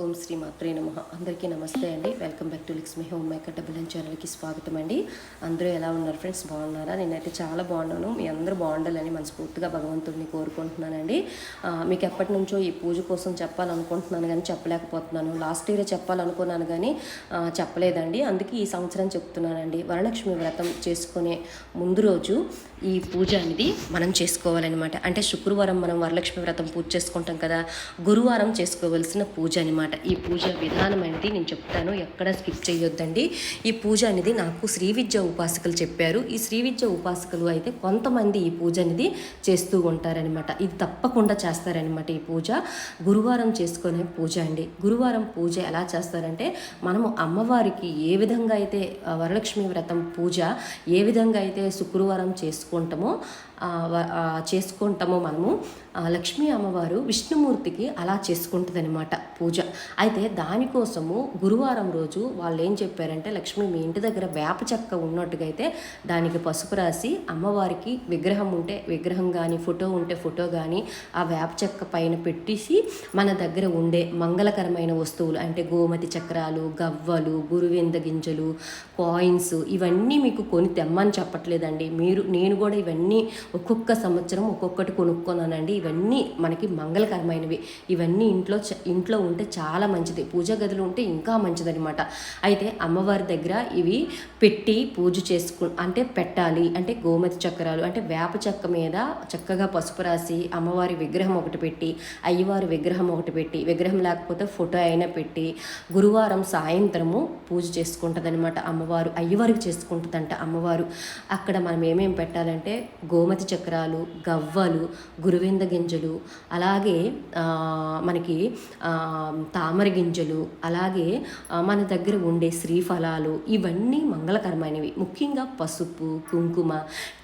ఓం శ్రీ మాత్రే నమ. అందరికీ నమస్తే అండి. వెల్కమ్ బ్యాక్ టు లిక్స్ మీ హోమ్ మేకర్ డబుల్ అండ్ ఛానల్కి స్వాగతం అండి. అందరూ ఎలా ఉన్నారు ఫ్రెండ్స్? బాగున్నారా? నేనైతే చాలా బాగున్నాను. మీ అందరూ బాగుండాలని మనస్ఫూర్తిగా భగవంతుడిని కోరుకుంటున్నానండి. మీకు ఎప్పటి నుంచో ఈ పూజ కోసం చెప్పాలనుకుంటున్నాను కానీ చెప్పలేకపోతున్నాను. లాస్ట్ ఇయర్ చెప్పాలనుకున్నాను కానీ చెప్పలేదండి. అందుకే ఈ సంవత్సరం చెప్తున్నానండి. వరలక్ష్మి వ్రతం చేసుకునే ముందు రోజు ఈ పూజ అనేది మనం చేసుకోవాలన్నమాట. అంటే శుక్రవారం మనం వరలక్ష్మి వ్రతం పూజ చేసుకుంటాం కదా గురువారం చేసుకోవలసిన పూజ అనమాట ఈ పూజ విధానం అనేది నేను చెప్తాను ఎక్కడ స్కిప్ చేయొద్దండి. ఈ పూజ అనేది నాకు శ్రీ విద్య ఉపాసకులు చెప్పారు. ఈ శ్రీ విద్య ఉపాసకులు అయితే కొంతమంది ఈ పూజ అనేది చేస్తూ ఉంటారనమాట ఇది తప్పకుండా చేస్తారనమాట ఈ పూజ. గురువారం చేసుకునే పూజ అండి. గురువారం పూజ ఎలా చేస్తారంటే మనము అమ్మవారికి ఏ విధంగా అయితే వరలక్ష్మి వ్రతం పూజ ఏ విధంగా అయితే శుక్రవారం చేసుకు ఆ, చేసుకుంటామో మనము. లక్ష్మీ అమ్మవారు విష్ణుమూర్తికి అలా చేసుకుంటుంది పూజ. అయితే దానికోసము గురువారం రోజు వాళ్ళు ఏం చెప్పారంటే లక్ష్మి మీ ఇంటి దగ్గర వేప చెక్క ఉన్నట్టుగా అయితే దానికి పసుపు రాసి అమ్మవారికి విగ్రహం ఉంటే విగ్రహం కానీ ఫోటో ఉంటే ఫోటో కానీ ఆ వేప చెక్క పైన పెట్టేసి మన దగ్గర ఉండే మంగళకరమైన వస్తువులు అంటే గోమతి చక్రాలు గవ్వలు గురువింద గింజలు కాయిన్స్ ఇవన్నీ మీకు కొని తెమ్మని చెప్పట్లేదండి. మీరు నేను కూడా ఇవన్నీ ఒక్కొక్క సంవత్సరం ఒక్కొక్కటి కొనుక్కున్నానండి. ఇవన్నీ మనకి మంగళకరమైనవి. ఇవన్నీ ఇంట్లో చ- ఇంట్లో ఉంటే చాలా మంచిది. పూజా గదిలో ఉంటే ఇంకా మంచిదనమాట అయితే అమ్మవారి దగ్గర ఇవి పెట్టి పూజ చేసుకు అంటే పెట్టాలి. అంటే గోమతి చక్రాలు అంటే వేప చెక్క మీద చక్కగా పసుపు రాసి అమ్మవారి విగ్రహం ఒకటి పెట్టి అయ్యవారి విగ్రహం ఒకటి పెట్టి విగ్రహం లేకపోతే ఫోటో అయినా పెట్టి గురువారం సాయంత్రము పూజ చేసుకుంటుందన్నమాట అమ్మవారు. అయ్యవారికి చేసుకుంటుందంట అమ్మవారు. అక్కడ మనం ఏమేమి పెట్టాలంటే గోమతి చక్రాలు గవ్వలు గురువింద గింజలు అలాగే మనకి తామర గింజలు అలాగే మన దగ్గర ఉండే శ్రీఫలాలు ఇవన్నీ మంగళకరమైనవి. ముఖ్యంగా పసుపు కుంకుమ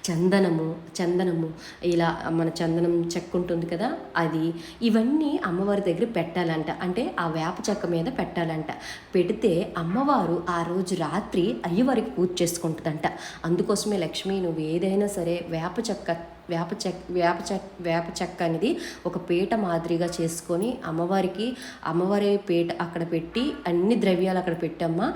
చందనము చందనము ఇలా మన చందనం చెక్క ఉంటుంది కదా అది ఇవన్నీ అమ్మవారి దగ్గర పెట్టాలంట. అంటే ఆ వేప చెక్క మీద పెట్టాలంట. పెడితే అమ్మవారు ఆ రోజు రాత్రి అయ్యవారికి పూజ చేసుకుంటుందంట. అందుకోసమే లక్ష్మి నువ్వు ఏదైనా సరే వేప చెక్క Пока. వేప చెక్క వేప చెక్క వేప చెక్క అనేది ఒక పీట మాదిరిగా చేసుకొని అమ్మవారికి అమ్మవారి పీట అక్కడ పెట్టి అన్ని ద్రవ్యాలు అక్కడ పెట్టమ్మా.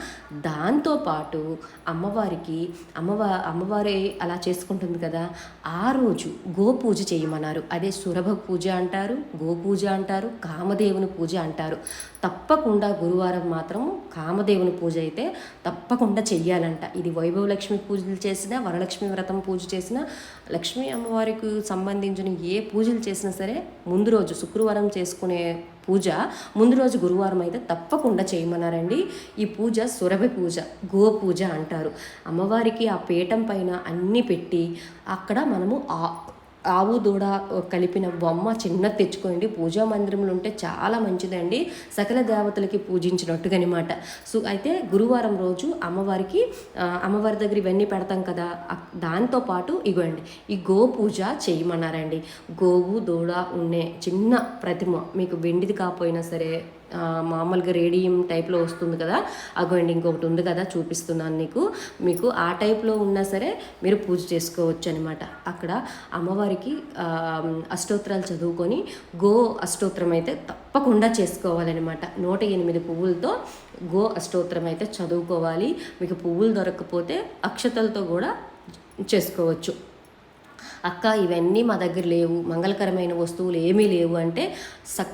దాంతోపాటు అమ్మవారికి అమ్మవా అమ్మవారి అలా చేసుకుంటుంది కదా ఆ రోజు గోపూజ చేయమన్నారు. అదే సురభ పూజ అంటారు గోపూజ అంటారు కామదేవుని పూజ అంటారు. తప్పకుండా గురువారం మాత్రం కామదేవుని పూజ అయితే తప్పకుండా చెయ్యాలంట. ఇది వైభవ లక్ష్మి పూజలు చేసినా వరలక్ష్మి వ్రతం పూజ చేసినా లక్ష్మీ అమ్మవారికి సంబంధించిన ఏ పూజలు చేసినా సరే ముందు రోజు శుక్రవారం చేసుకునే పూజ ముందు రోజు గురువారం అయితే తప్పకుండా చేయమన్నారండి. ఈ పూజ సురభి పూజ గో పూజ అంటారు. అమ్మవారికి ఆ పీఠం పైన అన్నీ పెట్టి అక్కడ మనము ఆ ఆవు దూడ కలిపిన బొమ్మ చిన్న తెచ్చుకోండి. పూజా మందిరంలో ఉంటే చాలా మంచిదండి. సకల దేవతలకి పూజించినట్టుగా అనమాట సో అయితే గురువారం రోజు అమ్మవారికి అమ్మవారి దగ్గర ఇవన్నీ పెడతాం కదా. అక్- దాంతోపాటు ఇగోండి. ఈ గో పూజ చేయమన్నారండి. గోవు దూడ ఉండే చిన్న ప్రతిమ మీకు వెండిది కాకపోయినా సరే మామూలుగా రేడియం టైప్లో వస్తుంది కదా అగోండి ఇంకొకటి ఉంది కదా చూపిస్తున్నాను నీకు. మీకు ఆ టైప్లో ఉన్నా సరే మీరు పూజ చేసుకోవచ్చు అనమాట అక్కడ అమ్మవారికి అష్టోత్తరాలు చదువుకొని గో అష్టోత్తరం అయితే తప్పకుండా చేసుకోవాలన్నమాట. నూట ఎనిమిది పువ్వులతో గో అష్టోత్తరం అయితే చదువుకోవాలి. మీకు పువ్వులు దొరకకపోతే అక్షతలతో కూడా చేసుకోవచ్చు. అక్క ఇవన్నీ మా దగ్గర లేవు. మంగళకరమైన వస్తువులు ఏమీ లేవు అంటే సక్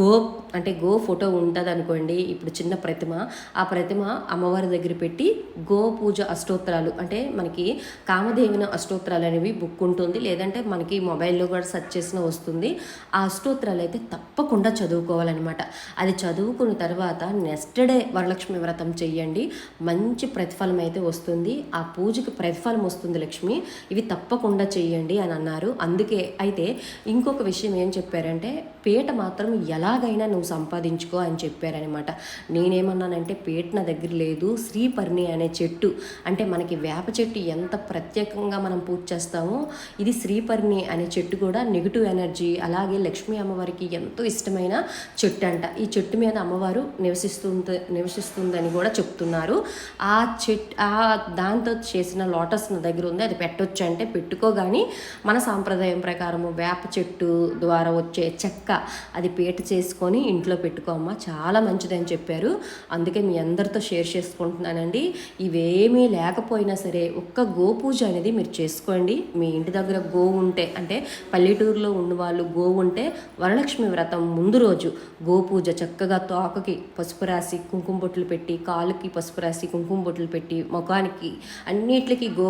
గో అంటే గో ఫోటో ఉంటుంది అనుకోండి ఇప్పుడు చిన్న ప్రతిమ ఆ ప్రతిమ అమ్మవారి దగ్గర పెట్టి గో పూజ అష్టోత్తరాలు అంటే మనకి కామదేవిన అష్టోత్తరాలు అనేవి బుక్ ఉంటుంది లేదంటే మనకి మొబైల్లో కూడా సెర్చ్ చేసిన వస్తుంది. ఆ అష్టోత్తరాలు అయితే తప్పకుండా చదువుకోవాలన్నమాట. అది చదువుకున్న తర్వాత నెక్స్ట్ డే వరలక్ష్మి వ్రతం చేయండి మంచి ప్రతిఫలం అయితే వస్తుంది. ఆ పూజకి ప్రతిఫలం వస్తుంది లక్ష్మి ఇవి తప్పకుండా చెయ్యండి అని అన్నారు. అందుకే అయితే ఇంకొక విషయం ఏం చెప్పారంటే పీట మాత్రం ఎలాగైనా నువ్వు సంపాదించుకో అని చెప్పారనమాట. నేనేమన్నానంటే పీట నా దగ్గర లేదు శ్రీపర్ణి అనే చెట్టు. అంటే మనకి వేప చెట్టు ఎంత ప్రత్యేకంగా మనం పూజ చేస్తామో ఇది శ్రీపర్ణి అనే చెట్టు కూడా నెగిటివ్ ఎనర్జీ అలాగే లక్ష్మీ అమ్మవారికి ఎంతో ఇష్టమైన చెట్టు అంట ఈ చెట్టు మీద అమ్మవారు నివసిస్తుంది నివసిస్తుందని కూడా చెప్తున్నారు. ఆ చెట్టు ఆ దాంతో చేసిన లోటస్ నా దగ్గర ఉంది అది పెట్టొచ్చు అంటే పెట్టుకోగాని మన సాంప్రదాయం ప్రకారము వేప చెట్టు ద్వారా వచ్చే చెక్క అది పీట చేసుకొని ఇంట్లో పెట్టుకో అమ్మ. చాలా మంచిదని చెప్పారు. అందుకే మీ అందరితో షేర్ చేసుకుంటున్నానండి. ఇవేమీ లేకపోయినా సరే ఒక్క గోపూజ అనేది మీరు చేసుకోండి. మీ ఇంటి దగ్గర గోవు ఉంటే అంటే పల్లెటూరులో ఉన్న వాళ్ళు గోవు ఉంటే వరలక్ష్మి వ్రతం ముందు రోజు గోపూజ చక్కగా తోకకి పసుపు రాసి కుంకుమ బొట్లు పెట్టి కాలుకి పసుపు రాసి కుంకుమ బొట్లు పెట్టి ముఖానికి అన్నిటికి గో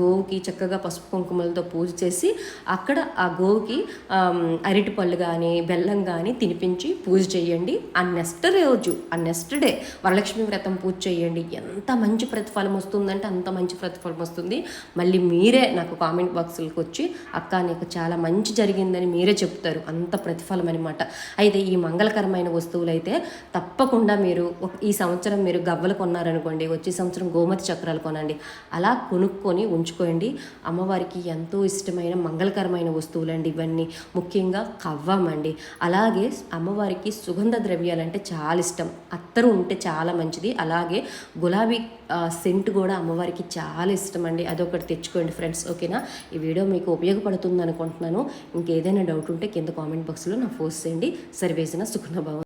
గోవుకి చక్కగా పసుపు కుంకుమలతో పూజ చేసి అక్కడ ఆ గోవుకి అరటి పళ్ళు కానీ బెల్లం కానీ తినిపించి పూజ చేయండి. ఆ నెక్స్ట్ రోజు ఆ నెక్స్ట్ డే వరలక్ష్మి వ్రతం పూజ చేయండి. ఎంత మంచి ప్రతిఫలం వస్తుందంటే అంత మంచి ప్రతిఫలం వస్తుంది. మళ్ళీ మీరే నాకు కామెంట్ బాక్సులకు వచ్చి అక్క నీకు చాలా మంచి జరిగిందని మీరే చెప్తారు. అంత ప్రతిఫలం అనమాట అయితే ఈ మంగళకరమైన వస్తువులు అయితే తప్పకుండా మీరు ఈ సంవత్సరం మీరు గవ్వలు కొన్నారనుకోండి వచ్చే సంవత్సరం గోమతి చక్రాలు కొనండి. అలా కొనుక్కొని ఉంచుకోండి. అమ్మవారికి ఎంతో ఇష్టమైన మంగళకరమైన వస్తువులండి ఇవన్నీ. ముఖ్యంగా కవ్వమండి. అలాగే అమ్మవారికి సుగంధ ద్రవ్యాలంటే చాలా ఇష్టం. అత్తరు ఉంటే చాలా మంచిది. అలాగే గులాబీ సెంట్ కూడా అమ్మవారికి చాలా ఇష్టం అండి అదొకటి తెచ్చుకోండి ఫ్రెండ్స్. ఓకేనా? ఈ వీడియో మీకు ఉపయోగపడుతుంది అనుకుంటున్నాను ఇంకేదైనా డౌట్ ఉంటే కింద కామెంట్ బాక్స్లో నా ఫోర్స్ చేయండి. సర్వేసిన సుఖనభావం